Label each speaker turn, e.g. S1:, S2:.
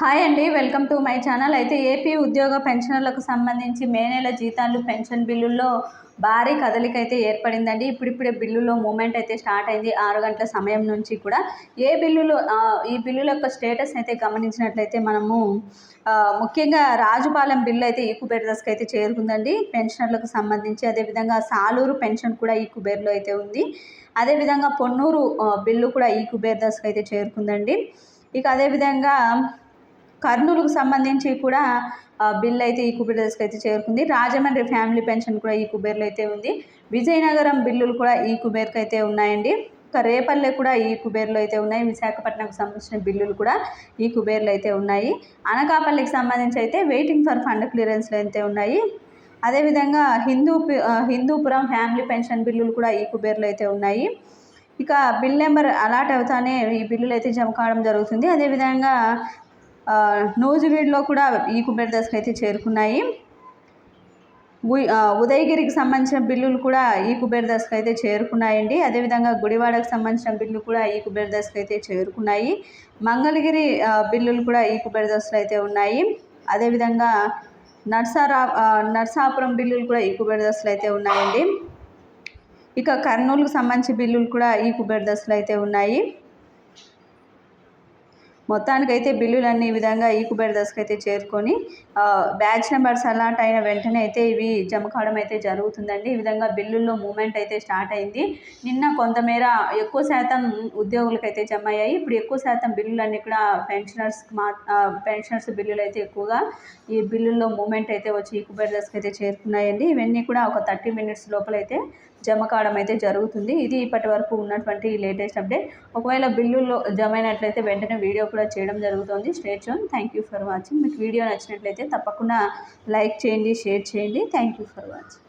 S1: Hi అండి welcome to my channel. అయితే AP ఉద్యోగ పెన్షనర్లకు సంబంధించి మే నెల జీతాలు పెన్షన్ బిల్లుల్లో భారీ కదలిక అయితే ఏర్పడిందండి. ఇప్పుడిప్పుడే బిల్లులో మూమెంట్ అయితే స్టార్ట్ అయింది. ఆరు గంటల సమయం నుంచి కూడా ఏ బిల్లులు ఈ బిల్లుల యొక్క స్టేటస్ అయితే గమనించినట్లయితే మనము ముఖ్యంగా రాజుపాలెం బిల్లు అయితే ఈ కుబేర్ అయితే చేరుకుందండి. పెన్షనర్లకు సంబంధించి అదేవిధంగా సాలూరు పెన్షన్ కూడా ఈ కుబేర్లో అయితే ఉంది. అదేవిధంగా పొన్నూరు బిల్లు కూడా ఈ కుబేర్ అయితే చేరుకుందండి. ఇక అదేవిధంగా కర్నూలుకు సంబంధించి కూడా బిల్ అయితే ఈ కుబేర్ అయితే చేరుకుంది. రాజమండ్రి ఫ్యామిలీ పెన్షన్ కూడా ఈ కుబేర్లో అయితే ఉంది. విజయనగరం బిల్లులు కూడా ఈ కుబేర్కి అయితే ఉన్నాయండి. ఇంకా రేపల్లె కూడా ఈ కుబేర్లో అయితే ఉన్నాయి. విశాఖపట్నంకు సంబంధించిన బిల్లులు కూడా ఈ కుబేర్లో అయితే ఉన్నాయి. అనకాపల్లికి సంబంధించి అయితే వెయిటింగ్ ఫర్ ఫండ్ క్లియరెన్స్లు అయితే ఉన్నాయి. అదేవిధంగా హిందూ హిందూపురం ఫ్యామిలీ పెన్షన్ బిల్లులు కూడా ఈ కుబేర్లో అయితే ఉన్నాయి. ఇక బిల్ నెంబర్ అలాట్ అవుతానే ఈ బిల్లులు అయితే జమ కావడం జరుగుతుంది. అదేవిధంగా నూజివీడ్లో కూడా ఈ కుబేర్ దశకు అయితే చేరుకున్నాయి. ఉదయగిరికి సంబంధించిన బిల్లులు కూడా ఈ కుబేర్ దశకు అయితే చేరుకున్నాయండి. అదేవిధంగా గుడివాడకు సంబంధించిన బిల్లు కూడా ఈ కుబేర్ దశకు అయితే చేరుకున్నాయి. మంగళగిరి బిల్లులు కూడా ఈ కుబేర్ దశలో అయితే ఉన్నాయి. అదేవిధంగా నర్సారా నర్సాపురం బిల్లులు కూడా ఈ కుబేర్ దశలో అయితే ఉన్నాయండి. ఇక కర్నూలుకు సంబంధించిన బిల్లులు కూడా ఈ కుబేర్ దశలో అయితే ఉన్నాయి. మొత్తానికైతే బిల్లులన్నీ ఈ విధంగా ఈ దశకు అయితే చేరుకొని బ్యాచ్ నెంబర్స్ అలాట్ అయిన వెంటనే అయితే ఇవి జమ కావడం అయితే జరుగుతుందండి. ఈ విధంగా బిల్లుల్లో మూమెంట్ అయితే స్టార్ట్ అయింది. నిన్న కొంతమేర ఎక్కువ శాతం ఉద్యోగులకు అయితే జమ అయ్యాయి ఇప్పుడు ఎక్కువ శాతం బిల్లులన్నీ కూడా పెన్షనర్స్ మా పెన్షనర్స్ బిల్లులు అయితే ఎక్కువగా ఈ బిల్లుల్లో మూమెంట్ అయితే వచ్చి ఈ దశకు అయితే చేరుకున్నాయండి. ఇవన్నీ కూడా ఒక థర్టీ మినిట్స్ లోపల అయితే జమ కావడం అయితే జరుగుతుంది. ఇది ఇప్పటి వరకు ఉన్నటువంటి లేటెస్ట్ అప్డేట్. ఒకవేళ బిల్లుల్లో జమ అయినట్లయితే వెంటనే వీడియో కూడా చేయడం జరుగుతుంది. స్టేట్ చూన్ థ్యాంక్ యూ ఫర్ వాచింగ్ మీకు వీడియో నచ్చినట్లయితే తప్పకుండా లైక్ చేయండి షేర్ చేయండి. Thank you for watching